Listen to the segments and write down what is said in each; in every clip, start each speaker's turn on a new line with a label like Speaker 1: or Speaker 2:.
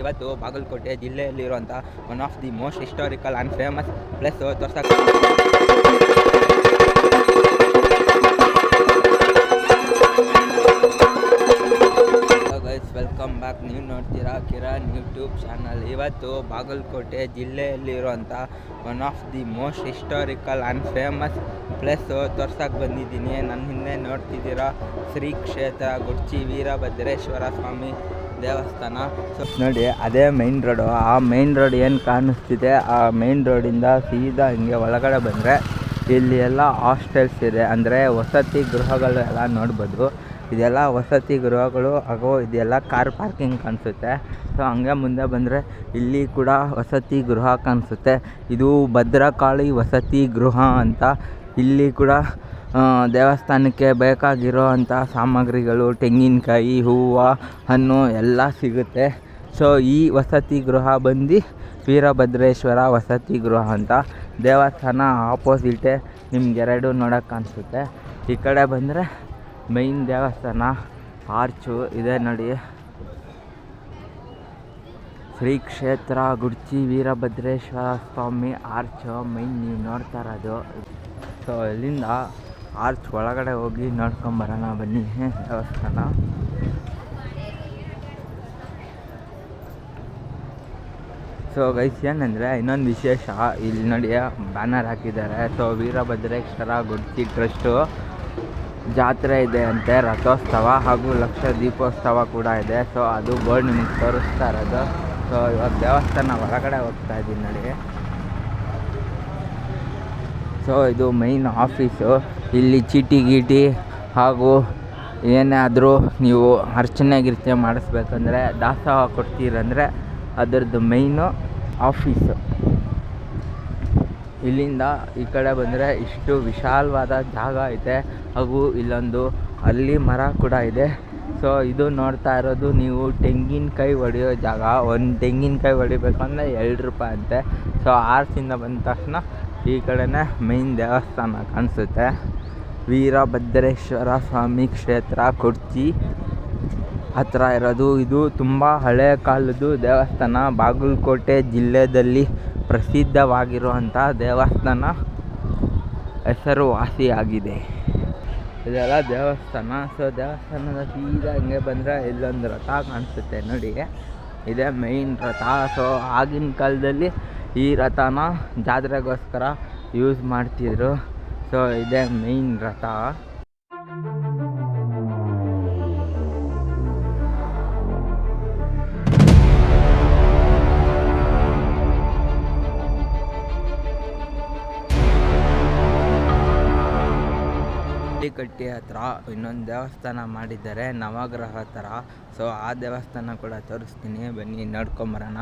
Speaker 1: ಇವತ್ತು Bagalkote ಜಿಲ್ಲೆಯಲ್ಲಿರುವಂಥ one of the most historical and famous place ತೋರ್ಸಕ್ಕೆ ಇವತ್ತು Bagalkote ಜಿಲ್ಲೆಯಲ್ಲಿರುವಂಥ one of the most historical and famous place ತೋರ್ಸಕ್ಕೆ ಬಂದಿದ್ದೀನಿ. ನನ್ನ ಹಿಂದೆ ನೋಡ್ತಿದ್ದೀರಾ ಶ್ರೀ ಕ್ಷೇತ್ರ ಗುಡ್ಚಿ ವೀರಭದ್ರೇಶ್ವರ ಸ್ವಾಮಿ ದೇವಸ್ಥಾನ. ನೋಡಿ, ಅದೇ ಮೈನ್ ರೋಡು ಆ ಮೈನ್ ರೋಡ್ ಏನು ಕಾಣಿಸ್ತಿದೆ? ಆ ಮೈನ್ ರೋಡಿಂದ ಸೀದಾ ಹಿಂಗೆ ಒಳಗಡೆ ಬಂದರೆ ಇಲ್ಲಿ ಎಲ್ಲ ಹಾಸ್ಟೆಲ್ಸ್ ಇದೆ. ಅಂದರೆ ವಸತಿ ಗೃಹಗಳು ಎಲ್ಲ ನೋಡ್ಬೋದು. ಇದೆಲ್ಲ ವಸತಿ ಗೃಹಗಳು ಹಾಗೂ ಇದೆಲ್ಲ ಕಾರ್ ಪಾರ್ಕಿಂಗ್ ಕಾಣಿಸುತ್ತೆ. ಸೊ ಹಂಗೆ ಮುಂದೆ ಬಂದರೆ ಇಲ್ಲಿ ಕೂಡ ವಸತಿ ಗೃಹ ಕಾಣಿಸುತ್ತೆ. ಇದು ಭದ್ರಕಾಳಿ ವಸತಿ ಗೃಹ ಅಂತ. ಇಲ್ಲಿ ಕೂಡ ದೇವಸ್ಥಾನಕ್ಕೆ ಬೇಕಾಗಿರೋ ಅಂಥ ಸಾಮಗ್ರಿಗಳು, ತೆಂಗಿನಕಾಯಿ, ಹೂವು, ಹಣ್ಣು ಎಲ್ಲ ಸಿಗುತ್ತೆ. ಸೊ ಈ ವಸತಿ ಗೃಹ ಬಂದು ವೀರಭದ್ರೇಶ್ವರ ವಸತಿ ಗೃಹ ಅಂತ. ದೇವಸ್ಥಾನ ಆಪೋಸಿಟೇ ನಿಮ್ಗೆರಡು ನೋಡೋಕೆ ಕಾಣಿಸುತ್ತೆ. ಈ ಕಡೆ ಬಂದರೆ ಮೈನ್ ದೇವಸ್ಥಾನ, ಆರ್ಚು ಇದೆ ನೋಡಿ. ಶ್ರೀ ಕ್ಷೇತ್ರ ಗುಡ್ಚಿ, ವೀರಭದ್ರೇಶ್ವರ ಸ್ವಾಮಿ ಆರ್ಚ್, ಮೈನ್ ನೀವು ನೋಡ್ತಾ ಇರೋದು. ಸೊ ಇಲ್ಲಿಂದ ಆರ್ಚ್ ಒಳಗಡೆ ಹೋಗಿ ನೋಡ್ಕೊಂಬರೋಣ ಬನ್ನಿ. ದೇವಸ್ಥಾನ. ಸೊ ಗೈಸ್ ಏನಂದರೆ ಇನ್ನೊಂದು ವಿಶೇಷ. ಇಲ್ಲಿ ನೋಡಿ, ಬ್ಯಾನರ್ ಹಾಕಿದ್ದಾರೆ. ಸೊ ವೀರಭದ್ರೇಶ್ವರ, ಗುಡ್ಚಿ ಟ್ರಸ್ಟು ಜಾತ್ರೆ ಇದೆ ಅಂತೆ. ರಥೋತ್ಸವ ಹಾಗೂ ಲಕ್ಷ ದೀಪೋತ್ಸವ ಕೂಡ ಇದೆ. ಸೊ ಅದು ಬೋರ್ಡ್ ನಿಮಗೆ ತೋರಿಸ್ತಾ ಇರೋದು. ಸೊ ಇವಾಗ ದೇವಸ್ಥಾನ ಹೊರಗಡೆ ಹೋಗ್ತಾ ಇದ್ದೀನಿ ನೋಡಿ. ಸೊ ಇದು ಮೈನ್ ಆಫೀಸು ಇಲ್ಲಿ ಚೀಟಿ ಗೀಟಿ ಹಾಗೂ ಏನಾದರೂ ನೀವು ಅರ್ಚನೆ ಗಿರ್ಚನೆ ಮಾಡಿಸ್ಬೇಕಂದ್ರೆ ದಾಸೋಹ ಕೊಡ್ತೀರಂದರೆ ಅದರದ್ದು ಮೈನು ಆಫೀಸು ಇಲ್ಲಿಂದ ಈ ಕಡೆ ಬಂದರೆ ಇಷ್ಟು ವಿಶಾಲವಾದ ಜಾಗ ಐತೆ. ಹಾಗೂ ಇಲ್ಲೊಂದು ಅಲ್ಲಿ ಮರ ಕೂಡ ಇದೆ. ಸೊ ಇದು ನೋಡ್ತಾ ಇರೋದು ನೀವು ತೆಂಗಿನಕಾಯಿ ಹೊಡೆಯೋ ಜಾಗ. ಒಂದು ತೆಂಗಿನಕಾಯಿ ಹೊಡಿಬೇಕಂದ್ರೆ ಎರಡು ರೂಪಾಯಿ ಅಂತೆ. ಸೊ ಆರ್ಸಿಂದ ಬಂದ ತಕ್ಷಣ ಈ ಕಡೆನೇ ಮೇನ್ ದೇವಸ್ಥಾನ ಕಾಣಿಸುತ್ತೆ. ವೀರಭದ್ರೇಶ್ವರ ಸ್ವಾಮಿ ಕ್ಷೇತ್ರ, ಕುರ್ಚಿ ಹತ್ರ ಇರೋದು. ಇದು ತುಂಬ ಹಳೆಯ ಕಾಲದ್ದು ದೇವಸ್ಥಾನ. ಬಾಗಲಕೋಟೆ ಜಿಲ್ಲೆಯಲ್ಲಿ ಪ್ರಸಿದ್ಧವಾಗಿರುವಂಥ ದೇವಸ್ಥಾನ. ಹೆಸರುವಾಸಿಯಾಗಿದೆ. ಇದೆಲ್ಲ ದೇವಸ್ಥಾನ. ಸೊ ದೇವಸ್ಥಾನದ ಸೀದಾ ಹಿಂಗೆ ಬಂದರೆ ಇಲ್ಲೊಂದು ರಥ ಕಾಣಿಸುತ್ತೆ ನೋಡಿ. ಇದೇ ಮೈನ್ ರಥ. ಸೊ ಆಗಿನ ಕಾಲದಲ್ಲಿ ಈ ರಥನ ಜಾತ್ರೆಗೋಸ್ಕರ ಯೂಸ್ ಮಾಡ್ತಿದ್ರು. ಸೊ ಇದೇ ಮೈನ್ ರಥ. ಕಟ್ಟಿ ಹತ್ರ ಇನ್ನೊಂದು ದೇವಸ್ಥಾನ ಮಾಡಿದ್ದಾರೆ ನವಗ್ರಹ ಥರ ಸೊ ಆ ದೇವಸ್ಥಾನ ಕೂಡ ತೋರಿಸ್ತೀನಿ. ಬನ್ನಿ ನೋಡ್ಕೊಂಬರೋಣ.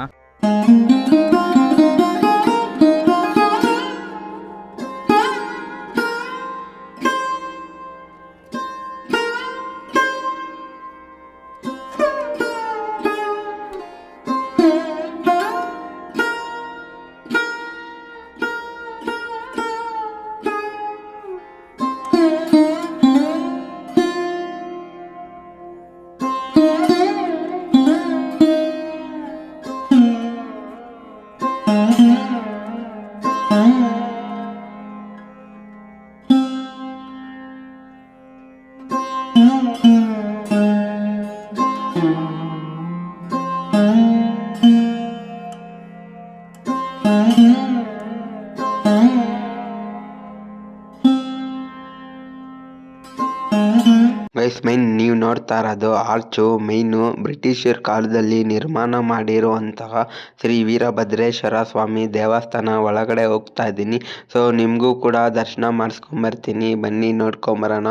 Speaker 2: ಮೈನ್ ನೀವು ನೋಡ್ತಾ ಇರೋದು ಆರ್ಚು ಮೈನು ಬ್ರಿಟಿಷರ ಕಾಲದಲ್ಲಿ ನಿರ್ಮಾಣ ಮಾಡಿರುವಂತಹ ಶ್ರೀ ವೀರಭದ್ರೇಶ್ವರ ಸ್ವಾಮಿ ದೇವಸ್ಥಾನ ಒಳಗಡೆ ಹೋಗ್ತಾ ಇದ್ದೀನಿ. ಸೊ ನಿಮಗೂ ಕೂಡ ದರ್ಶನ ಮಾಡಿಸ್ಕೊಂಬರ್ತೀನಿ ಬನ್ನಿ ನೋಡ್ಕೊಂಬರೋಣ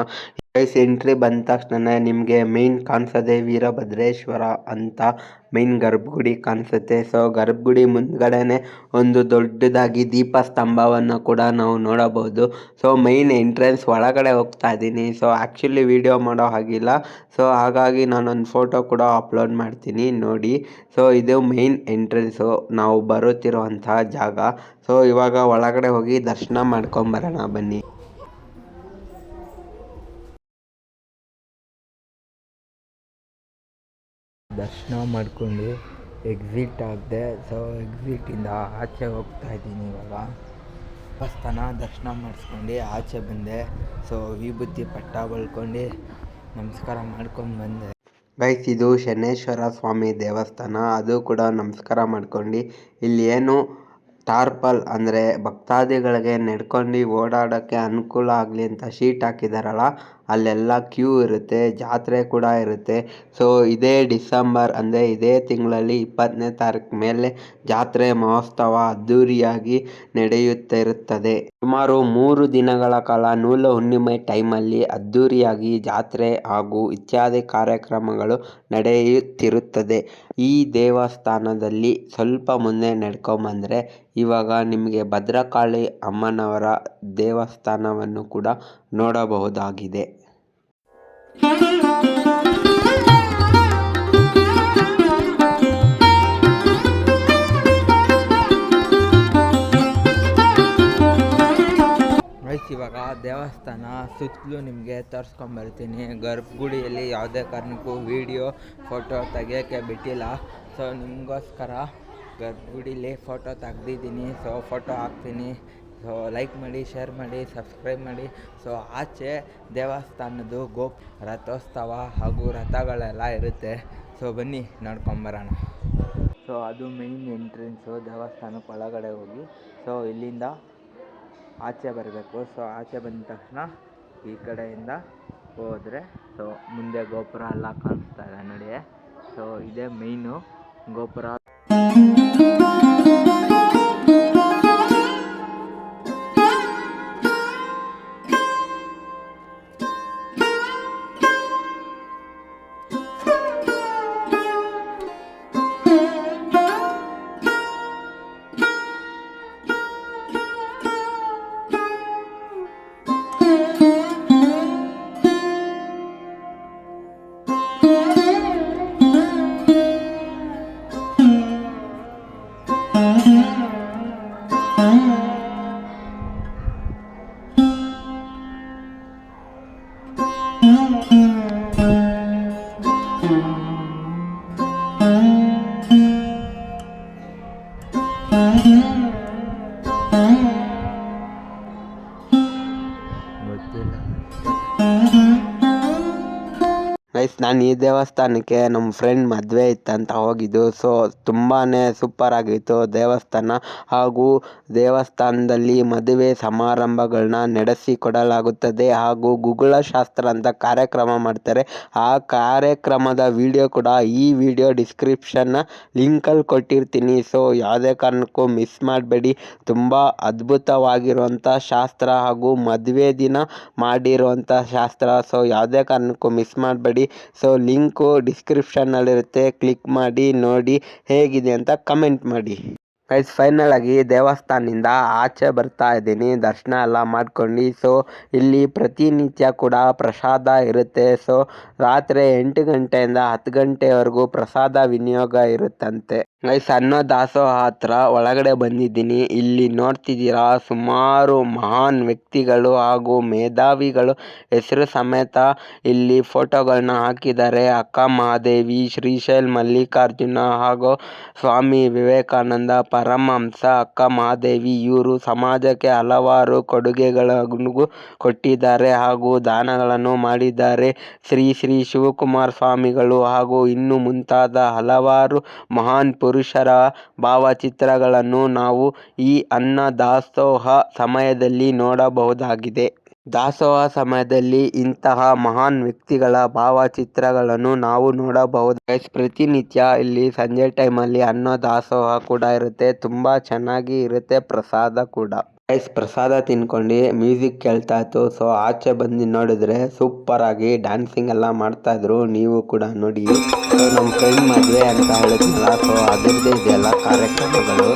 Speaker 2: ಗೈಸ್ ಎಂಟ್ರಿ ಬಂದ ತಕ್ಷಣ ನಿಮಗೆ ಮೈನ್ ಕಾಣಿಸೋದೆ ವೀರಭದ್ರೇಶ್ವರ ಅಂತ ಮೈನ್ ಗರ್ಭಗುಡಿ ಕಾಣಿಸುತ್ತೆ. ಸೊ ಗರ್ಭಗುಡಿ ಮುಂದ್ಗಡೆನೆ ಒಂದು ದೊಡ್ಡದಾಗಿ ದೀಪ ಸ್ತಂಭವನ್ನು ಕೂಡ ನಾವು ನೋಡಬಹುದು. ಸೊ ಮೇನ್ ಎಂಟ್ರೆನ್ಸ್ ಒಳಗಡೆ ಹೋಗ್ತಾ ಇದ್ದೀನಿ. ಸೊ ಆ್ಯಕ್ಚುಲಿ ವಿಡಿಯೋ ಮಾಡೋ ಹಾಗಿಲ್ಲ. ಸೊ ಹಾಗಾಗಿ ನಾನೊಂದು ಫೋಟೋ ಕೂಡ ಅಪ್ಲೋಡ್ ಮಾಡ್ತೀನಿ, ನೋಡಿ. ಸೊ ಇದು ಮೇನ್ ಎಂಟ್ರೆನ್ಸು ನಾವು ಬರುತ್ತಿರುವಂತಹ ಜಾಗ. ಸೊ ಇವಾಗ ಒಳಗಡೆ ಹೋಗಿ ದರ್ಶನ ಮಾಡ್ಕೊಂಬರೋಣ, ಬನ್ನಿ.
Speaker 1: ದರ್ಶನ ಮಾಡ್ಕೊಂಡು ಎಕ್ಸಿಟ್ ಆಗಿದೆ ಸೊ ಎಕ್ಸಿಟಿಂದ ಆಚೆ ಹೋಗ್ತಾ ಇದ್ದೀನಿ ಇವಾಗ. ದೇವಸ್ಥಾನ ದರ್ಶನ ಮಾಡಿಸ್ಕೊಂಡು ಆಚೆ ಬಂದೆ. ಸೊ ವಿಭೂತಿ ಪಟ್ಟ ಬಳ್ಕೊಂಡು ನಮಸ್ಕಾರ ಮಾಡ್ಕೊಂಡು ಬಂದೆ.
Speaker 2: ಗೈಸ್ ಇದು ಶನೇಶ್ವರ ಸ್ವಾಮಿ ದೇವಸ್ಥಾನ. ಅದು ಕೂಡ ನಮಸ್ಕಾರ ಮಾಡ್ಕೊಂಡು ಇಲ್ಲಿ ಏನು ಟಾರ್ಪಲ್ ಅಂದರೆ ಭಕ್ತಾದಿಗಳಿಗೆ ನಡ್ಕೊಂಡು ಓಡಾಡೋಕ್ಕೆ ಅನುಕೂಲ ಆಗಲಿ ಅಂತ ಶೀಟ್ ಹಾಕಿದಾರಲ್ಲ ಅಲ್ಲೆಲ್ಲ ಕ್ಯೂ ಇರುತ್ತೆ, ಜಾತ್ರೆ ಕೂಡ ಇರುತ್ತೆ. ಸೊ ಇದೇ ಡಿಸೆಂಬರ್ ಅಂದರೆ ಇದೇ ತಿಂಗಳಲ್ಲಿ ಇಪ್ಪತ್ತನೇ ತಾರೀಕು ಮೇಲೆ ಜಾತ್ರೆ ಮಹೋತ್ಸವ ಅದ್ಧೂರಿಯಾಗಿ ನಡೆಯುತ್ತಿರುತ್ತದೆ. ಸುಮಾರು ಮೂರು ದಿನಗಳ ಕಾಲ ನೂಲು ಹುಣ್ಣಿಮೆ ಟೈಮಲ್ಲಿ ಅದ್ಧೂರಿಯಾಗಿ ಜಾತ್ರೆ ಹಾಗೂ ಇತ್ಯಾದಿ ಕಾರ್ಯಕ್ರಮಗಳು ನಡೆಯುತ್ತಿರುತ್ತದೆ. ಈ ದೇವಸ್ಥಾನದಲ್ಲಿ ಸ್ವಲ್ಪ ಮುಂದೆ ನಡ್ಕೊಂಬಂದರೆ ಇವಾಗ ನಿಮಗೆ ಭದ್ರಕಾಳಿ ಅಮ್ಮನವರ ದೇವಸ್ಥಾನವನ್ನು ಕೂಡ ನೋಡಬಹುದಾಗಿದೆ.
Speaker 1: ಇವಾಗ ದೇವಸ್ಥಾನ ಸುತ್ತಲೂ ನಿಮಗೆ ತೋರಿಸ್ಕೊಂಬರ್ತೀನಿ. ಗರ್ಭಗುಡಿಯಲ್ಲಿ ಯಾವುದೇ ಕಾರಣಕ್ಕೂ ವೀಡಿಯೋ ಫೋಟೋ ತೆಗಿಯೋಕ್ಕೆ ಬಿಟ್ಟಿಲ್ಲ. ಸೊ ನಿಮಗೋಸ್ಕರ ಗರ್ಭಗುಡಿಲಿ ಫೋಟೋ ತೆಗ್ದಿದ್ದೀನಿ. ಸೊ ಫೋಟೋ ಹಾಕ್ತೀನಿ. ಸೊ ಲೈಕ್ ಮಾಡಿ ಶೇರ್ ಮಾಡಿ ಸಬ್ಸ್ಕ್ರೈಬ್ ಮಾಡಿ. ಸೊ ಆಚೆ ದೇವಸ್ಥಾನದ್ದು ಗೋಪ್, ರಥೋತ್ಸವ ಹಾಗೂ ರಥಗಳೆಲ್ಲ ಇರುತ್ತೆ. ಸೊ ಬನ್ನಿ ನೋಡ್ಕೊಂಬರೋಣ ಸೊ ಅದು ಮೇಯ್ನ್ ಎಂಟ್ರೆನ್ಸು ದೇವಸ್ಥಾನಕ್ಕೆ ಒಳಗಡೆ ಹೋಗಿ. ಸೊ ಇಲ್ಲಿಂದ ಆಚೆ ಬರಬೇಕು. ಸೊ ಆಚೆ ಬಂದ ತಕ್ಷಣ ಈ ಕಡೆಯಿಂದ ಹೋದರೆ ಸೊ ಮುಂದೆ ಗೋಪುರ ಎಲ್ಲ ಕಾಣಿಸ್ತಾ ಇದೆ ನೋಡಿ ಸೊ ಇದೇ ಮೇಯ್ನು ಗೋಪುರ.
Speaker 2: ನಾನು ಈ ದೇವಸ್ಥಾನಕ್ಕೆ ನಮ್ಮ ಫ್ರೆಂಡ್ ಮದುವೆ ಇತ್ತಂತ ಹೋಗಿದ್ದು ಸೊ ತುಂಬಾ ಸೂಪರ್ ಆಗಿತ್ತು ದೇವಸ್ಥಾನ. ಹಾಗೂ ದೇವಸ್ಥಾನದಲ್ಲಿ ಮದುವೆ ಸಮಾರಂಭಗಳನ್ನ ನಡೆಸಿಕೊಡಲಾಗುತ್ತದೆ ಹಾಗೂ ಗುಗುಳ ಶಾಸ್ತ್ರ ಅಂತ ಕಾರ್ಯಕ್ರಮ ಮಾಡ್ತಾರೆ. ಆ ಕಾರ್ಯಕ್ರಮದ ವಿಡಿಯೋ ಕೂಡ ಈ ವಿಡಿಯೋ ಡಿಸ್ಕ್ರಿಪ್ಷನ್ನ ಲಿಂಕಲ್ಲಿ ಕೊಟ್ಟಿರ್ತೀನಿ. ಸೊ ಯಾವುದೇ ಕಾರಣಕ್ಕೂ ಮಿಸ್ ಮಾಡಬೇಡಿ. ತುಂಬ ಅದ್ಭುತವಾಗಿರುವಂಥ ಶಾಸ್ತ್ರ ಹಾಗೂ ಮದುವೆ ದಿನ ಮಾಡಿರುವಂಥ ಶಾಸ್ತ್ರ. ಸೊ ಯಾವುದೇ ಕಾರಣಕ್ಕೂ ಮಿಸ್ ಮಾಡಬೇಡಿ. ಸೊ ಲಿಂಕು ಡಿಸ್ಕ್ರಿಪ್ಷನ್ನಲ್ಲಿರುತ್ತೆ ಕ್ಲಿಕ್ ಮಾಡಿ, ನೋಡಿ ಹೇಗಿದೆ ಅಂತ ಕಮೆಂಟ್ ಮಾಡಿ. ಗೈಸ್ ಫೈನಲ್ ಆಗಿ ದೇವಸ್ಥಾನದಿಂದ ಆಚೆ ಬರ್ತಾ ಇದ್ದೀನಿ. ದರ್ಶನ ಎಲ್ಲ ಮಾಡ್ಕೊಂಡು ಸೊ ಇಲ್ಲಿ ಪ್ರತಿನಿತ್ಯ ಕೂಡ ಪ್ರಸಾದ ಇರುತ್ತೆ. ಸೊ ರಾತ್ರಿ ಎಂಟು ಗಂಟೆಯಿಂದ ಹತ್ತು ಗಂಟೆವರೆಗೂ ಪ್ರಸಾದ ವಿನಿಯೋಗ ಇರುತ್ತಂತೆ. ಸಣ್ಣ ದಾಸೋಹ ಹತ್ರ ಒಳಗಡೆ ಬಂದಿದ್ದೀನಿ. ಇಲ್ಲಿ ನೋಡ್ತಿದ್ದೀರಾ, ಸುಮಾರು ಮಹಾನ್ ವ್ಯಕ್ತಿಗಳು ಹಾಗೂ ಮೇಧಾವಿಗಳು ಹೆಸರು ಸಮೇತ ಇಲ್ಲಿ ಫೋಟೋಗಳನ್ನ ಹಾಕಿದ್ದಾರೆ. ಅಕ್ಕ ಮಹಾದೇವಿ, ಶ್ರೀಶೈಲ್ ಮಲ್ಲಿಕಾರ್ಜುನ ಹಾಗೂ ಸ್ವಾಮಿ ವಿವೇಕಾನಂದ, ಪರಮಹಂಸ, ಅಕ್ಕ ಮಹಾದೇವಿ ಇವರು ಸಮಾಜಕ್ಕೆ ಹಲವಾರು ಕೊಡುಗೆಗಳನ್ನು ಕೊಟ್ಟಿದ್ದಾರೆ ಹಾಗೂ ದಾನಗಳನ್ನು ಮಾಡಿದ್ದಾರೆ. ಶ್ರೀ ಶ್ರೀ ಶಿವಕುಮಾರ ಸ್ವಾಮಿಗಳು ಹಾಗೂ ಇನ್ನು ಮುಂತಾದ ಹಲವಾರು ಮಹಾನ್ ಪುರುಷರ ಭಾವಚಿತ್ರಗಳನ್ನು ನಾವು ಈ ಅನ್ನ ದಾಸೋಹ ಸಮಯದಲ್ಲಿ ನೋಡಬಹುದಾಗಿದೆ. ದಾಸೋಹ ಸಮಯದಲ್ಲಿ ಇಂತಹ ಮಹಾನ್ ವ್ಯಕ್ತಿಗಳ ಭಾವಚಿತ್ರಗಳನ್ನು ನಾವು ನೋಡಬಹುದು. ಗೈಸ್, ಪ್ರತಿನಿತ್ಯ ಇಲ್ಲಿ ಸಂಜೆ ಟೈಮಲ್ಲಿ ಅನ್ನ ದಾಸೋಹ ಕೂಡ ಇರುತ್ತೆ. ತುಂಬಾ ಚೆನ್ನಾಗಿ ಇರುತ್ತೆ ಪ್ರಸಾದ ಕೂಡ. ಗೈಸ್ ಪ್ರಸಾದ ತಿನ್ಕೊಂಡು ಮ್ಯೂಸಿಕ್ ಕೇಳ್ತಾ ಇತ್ತು ಸೊ ಆಚೆ ಬಂದು ನೋಡಿದ್ರೆ ಸೂಪರ್ ಆಗಿ ಡ್ಯಾನ್ಸಿಂಗ್ ಎಲ್ಲ ಮಾಡ್ತಾ ಇದ್ರು ನೀವು ಕೂಡ ನೋಡಿ. ನಮ್ಮ ಫ್ರೆಂಡ್ ಮದುವೆ ಅಂತ ಹೇಳಿದ್ನಲ್ಲ ಸೊ ಅದರದ್ದೇ ಇದೆಲ್ಲ ಕಾರ್ಯಕ್ರಮಗಳು.